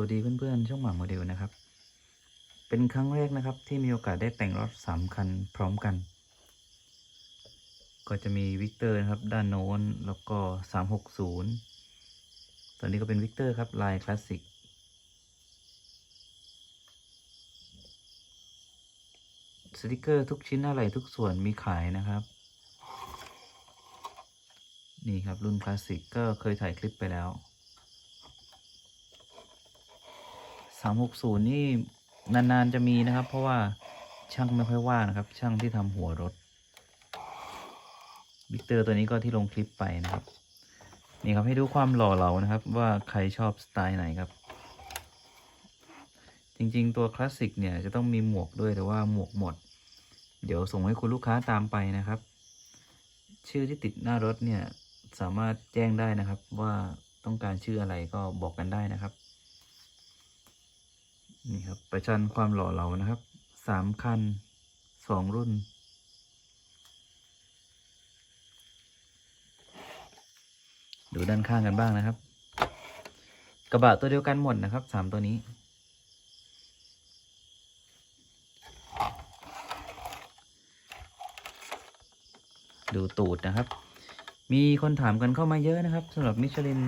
วัสดีเพื่อนๆ ช่องหมาโมเดลนะครับ เป็นครั้งแรกนะครับที่มีโอกาสได้แต่งรถสามคันพร้อมกัน ก็จะมีวิกเตอร์นะครับ ด้านโน้นแล้วก็360ตอนนี้ก็เป็นวิกเตอร์ครับลายคลาสสิกสติกเกอร์ทุกชิ้นอะไรทุกส่วนมีขายนะครับ นี่ครับรุ่นคลาสสิกก็เคยถ่ายคลิปไปแล้ว 360นี่นาน ๆ จะมีนะครับ เพราะว่าช่างไม่ค่อยว่างนะครับ ช่างที่ทำหัวรถวิกเตอร์ตัวนี้ก็ที่ลงคลิปไปนะครับ นี่ครับให้ดูความหล่อเหลานะครับ ว่าใครชอบสไตล์ไหนครับ จริงๆ ตัวคลาสสิกเนี่ยจะต้องมีหมวกด้วยแต่ว่าหมวกหมด เดี๋ยวส่งให้คุณลูกค้าตามไปนะครับ ชื่อที่ติดหน้ารถเนี่ยสามารถแจ้งได้นะครับว่าต้องการชื่ออะไรก็บอกกันได้นะครับ นี่ครับ ประชันความหล่อเหลานะครับ สามคันสองรุ่น ดูด้านข้างกันบ้างนะครับ กระบะตัวเดียวกันหมดนะครับสามตัวนี้ดูตูดนะครับ มีคนถามกันเข้ามาเยอะนะครับสำหรับมิชลิน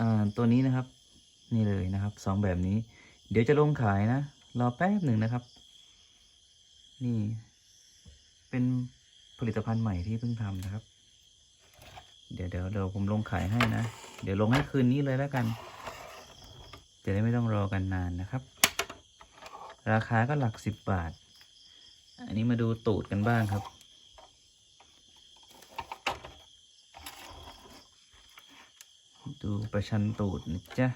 อ่าตัวนี้นะครับ นี่เลยนะครับสองแบบนี้ เดี๋ยวจะลงขายนะ รอแป๊บหนึ่งนะครับ นี่ เป็นผลิตภัณฑ์ใหม่ที่เพิ่งทำนะครับ เดี๋ยวเดี๋ยวเดี๋ยวผมลงขายให้นะ เดี๋ยวลงให้คืนนี้เลยแล้วกัน จะได้ไม่ต้องรอกันนานนะครับ ราคาก็หลักสิบบาท อันนี้มาดูตูดกันบ้างครับดูประชันตูดนะจ๊ะ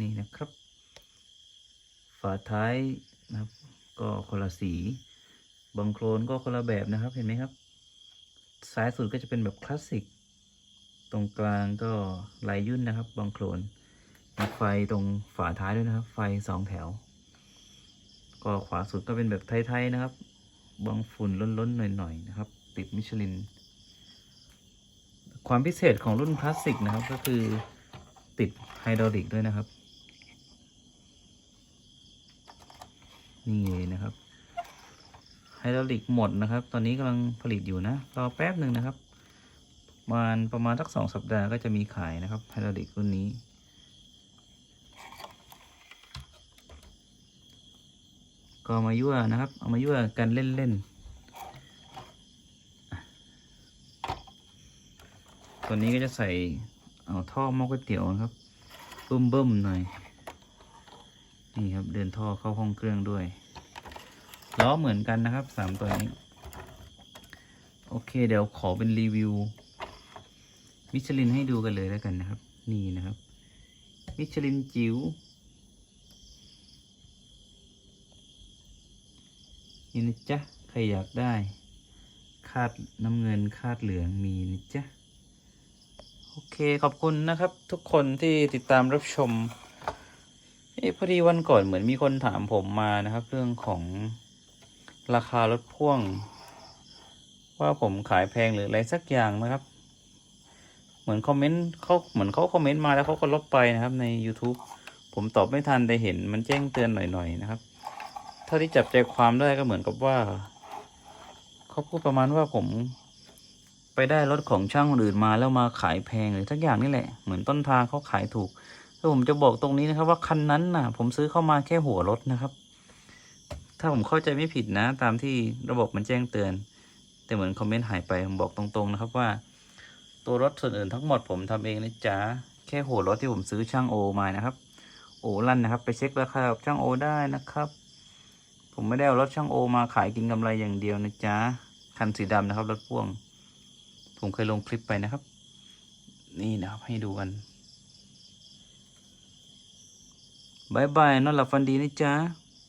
นี่นะครับ ฝาท้ายนะครับ ก็คนละสีบังโครนก็คนละแบบนะครับเห็นไหมครับ ซ้ายสุดก็จะเป็นแบบคลาสสิก ตรงกลางก็ลายยุ่นนะครับบังโครนมีไฟตรงฝาท้ายด้วยนะครับ ไฟสองแถว ก็ขวาสุดก็เป็นแบบไทยๆนะครับบังฝุ่นล้นๆหน่อยๆนะครับ ติดมิชลิน ความพิเศษของรุ่นคลาสสิกนะครับก็คือติดไฮดรอลิกด้วยนะครับ นี่นะครับไฮดรอลิกหมดนะครับ ตอนนี้กำลังผลิตอยู่นะรอแป๊บหนึ่งนะครับประมาณประมาณสักสองสัปดาห์ก็จะมีขายนะครับไฮดรอลิกรุ่นนี้ก็มายั่วนะครับ เอามายั่วกันเล่นๆตัวนี้ก็จะใส่เอาท่อหม้อก๋วยเตี๋ยวนะครับเบิ่มๆหน่อย นี่ครับเดินท่อเข้าห้องเครื่องด้วยล้อเหมือนกันนะครับสามตัวนี้ โอเค เดี๋ยวขอเป็นรีวิว มิชลินให้ดูกันเลยแล้วกันนะครับ นี่นะครับ มิชลินจิ๋วนี่นะจ๊ะ ใครอยากได้ คาดน้ำเงินคาดเหลืองมีนะจ๊ะ โอเคขอบคุณนะครับทุกคนที่ติดตามรับชม เอพอดีวันก่อนเหมือนมีคนถามผมมานะครับ เรื่องของราคารถพ่วง ว่าผมขายแพงหรืออะไรสักอย่างนะครับ เหมือนคอมเมนต์เขาเหมือนเขาคอมเมนต์มาแล้วเขาก็ลบไปนะครับใน YouTube ผมตอบไม่ทันแต่เห็นมันแจ้งเตือนหน่อยๆนะครับ เท่าที่จับใจความได้ก็เหมือนกับว่าเขาพูดประมาณว่าผมไปได้รถของช่างคนอื่นมาแล้วมาขายแพงหรือทักอย่างนี่แหละ เหมือนต้นทางเขาขายถูก แล้วผมจะบอกตรงนี้นะครับ ว่าคันนั้นน่ะ ผมซื้อเข้ามาแค่หัวรถนะครับ ถ้าผมเข้าใจไม่ผิดนะ ตามที่ระบบมันแจ้งเตือน แต่เหมือนคอมเมนต์หายไปผมบอกตรงๆนะครับว่า ตัวรถส่วนอื่นทั้งหมดผมทำเองนะจ๊ะแค่หัวรถที่ผมซื้อช่างโอมานะครับ โอลั่นนะครับ ไปเช็คราคากับช่างโอได้นะครับ ผมไม่ได้เอารถช่างโอมาขายกินกำไรอย่างเดียวนะจ๊ะคันสีดำนะครับรถพ่วง ผมเคยลงคลิปไปนะครับ นี่นะครับให้ดูกัน บายบายนอ